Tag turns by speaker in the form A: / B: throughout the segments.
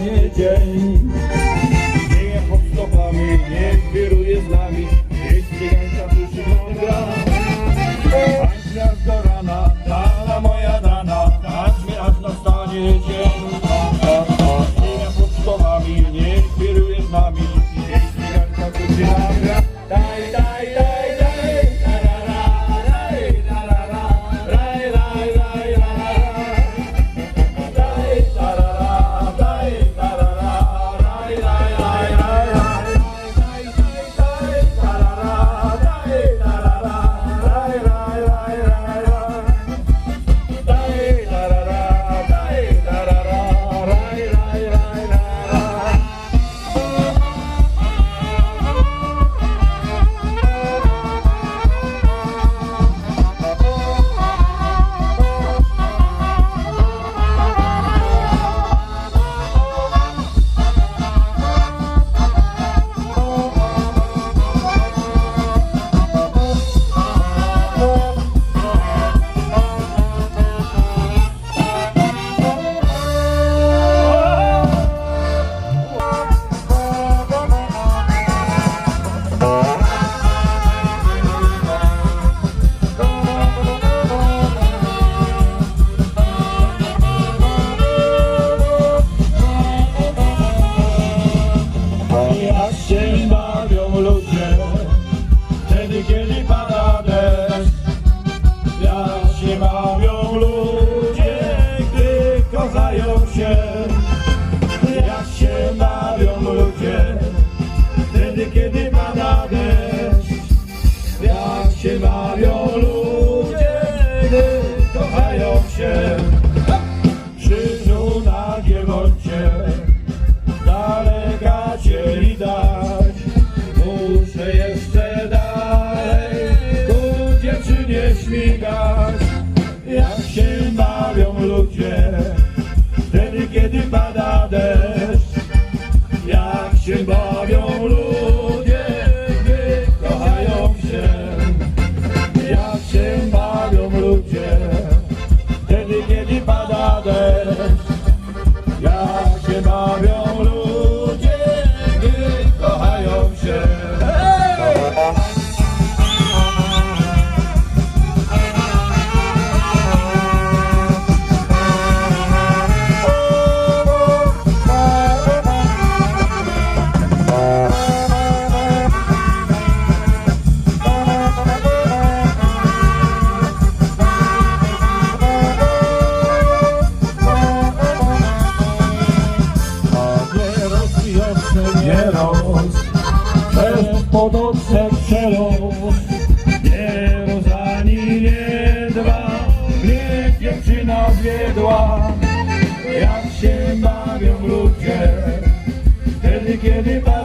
A: nie dzień. Dzieje pod stopami, nie get it back.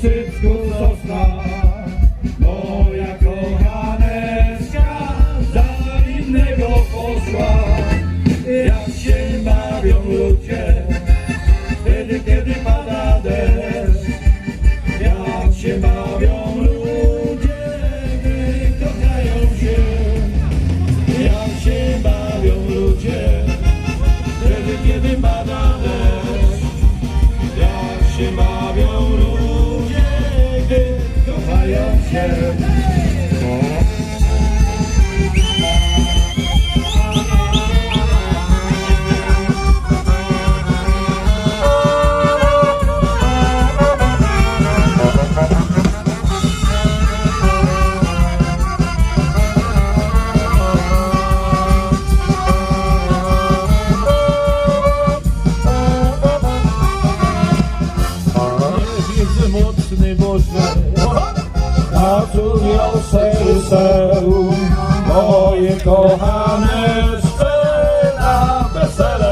A: Wszystko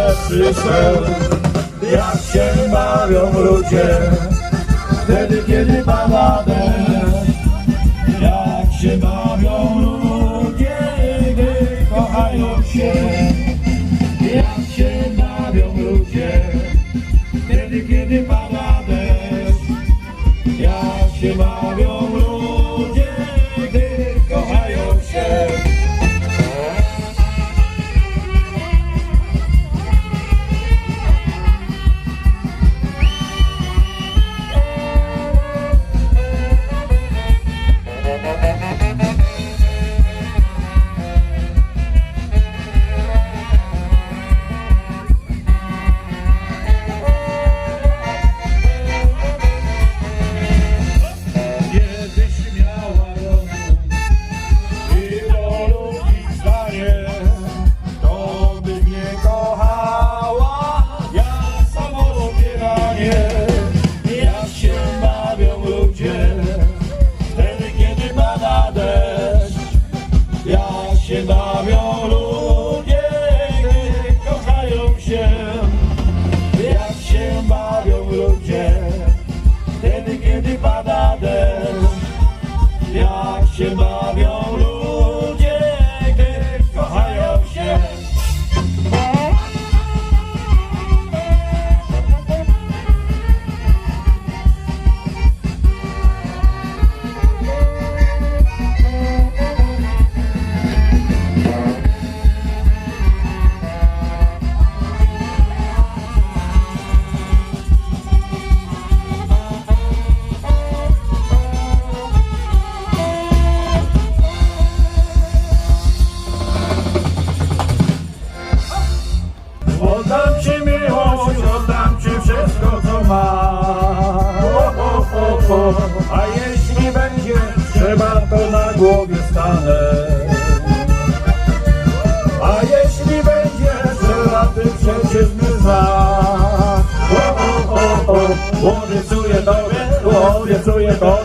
A: wesele przyszedł Jak się bawią ludzie. Wtedy kiedy deszcz Jak się bawią ludzie Gdy kochają się Jak się bawią ludzie. Wtedy kiedy deszcz Jak się bawią ludzie się bawią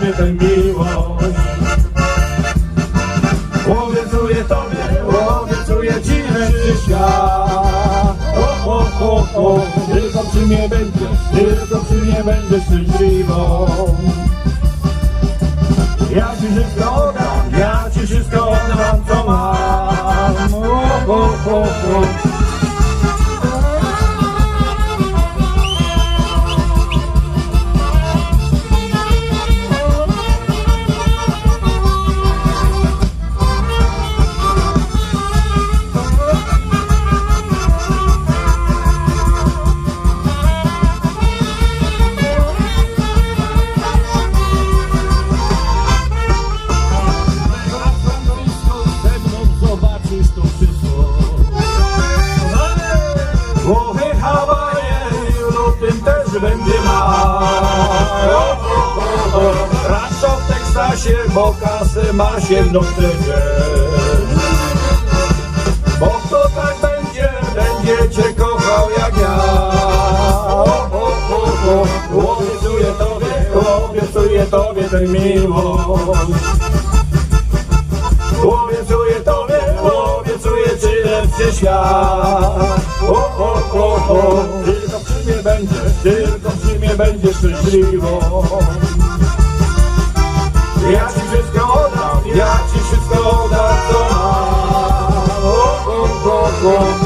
A: tobie tę miłość Obiecuję tobie, obiecuję ci lepszy o, o, o, o. Tylko przy mnie będziesz, tylko przy mnie będziesz szczęśliwą kasę ma się w Bo kto tak będzie, będzie cię kochał jak ja o, o, o, o. Obiecuję tobie, obiecuję tobie tę miłość Obiecuję tobie, obiecuję ci lepszy świat o, o, o, o. Tylko przy mnie będziesz, tylko przy mnie będziesz szczęśliwą Ja ci wszystko ja ci wszystko oddam co mam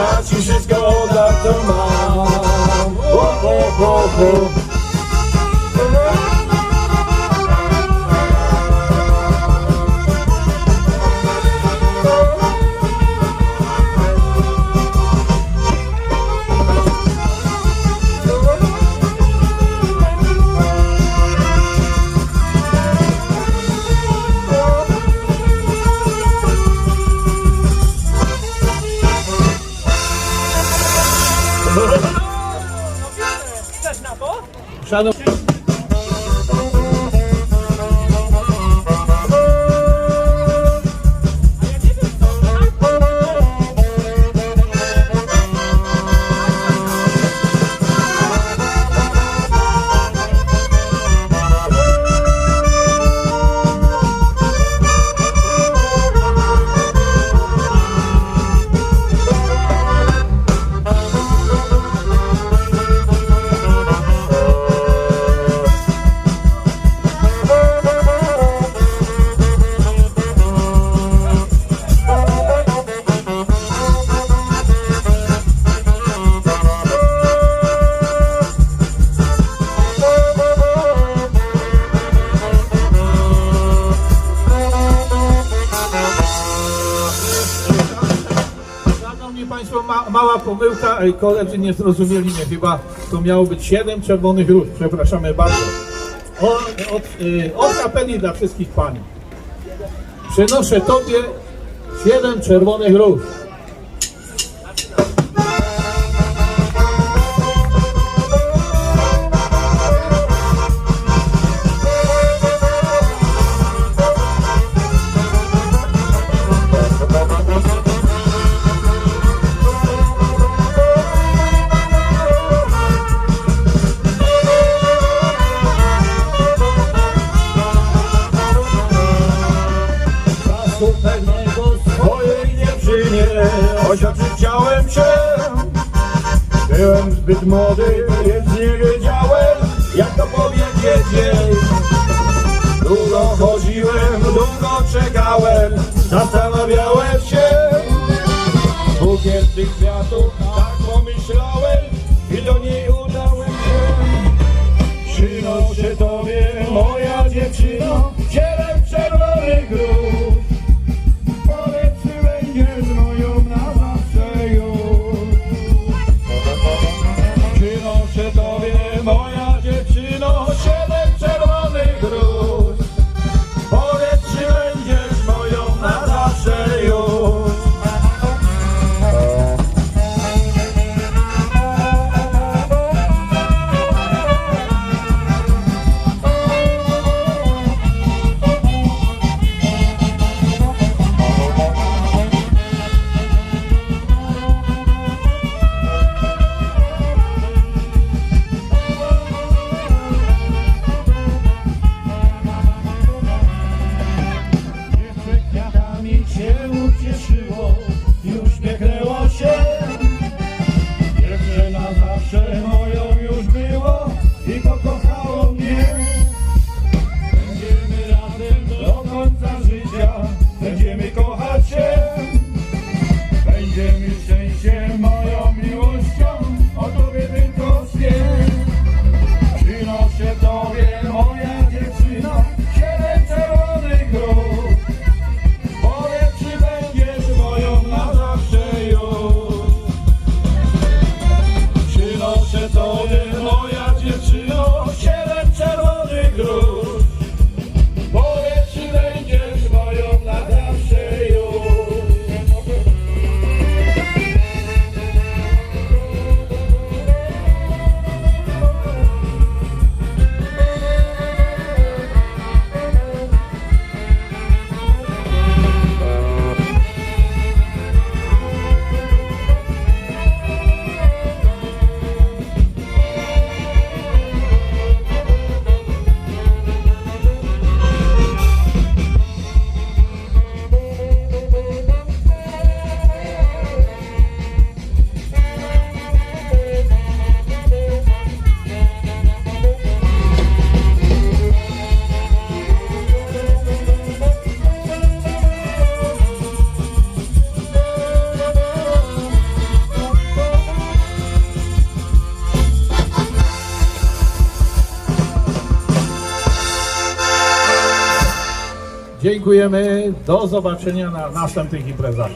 A: oddam, ja ci wszystko oddam co mam o, o, o,
B: Chcesz na to? Szanowni. Ej, koledzy nie zrozumieli mnie chyba, to miało być siedem czerwonych róż, przepraszamy bardzo. O, od, y, od kapeli dla wszystkich pani. Przynoszę Tobie siedem czerwonych róż.
A: Więc nie wiedziałem, jak to powiedzieć. Długo chodziłem, długo czekałem, zastanawiałem się. Bukiet tych kwiatów, tak pomyślałem i do niej udałem się. Przynoszę Tobie, moja dziewczyno, siedem czerwonych róż.
B: Dziękujemy, do zobaczenia na następnych imprezach.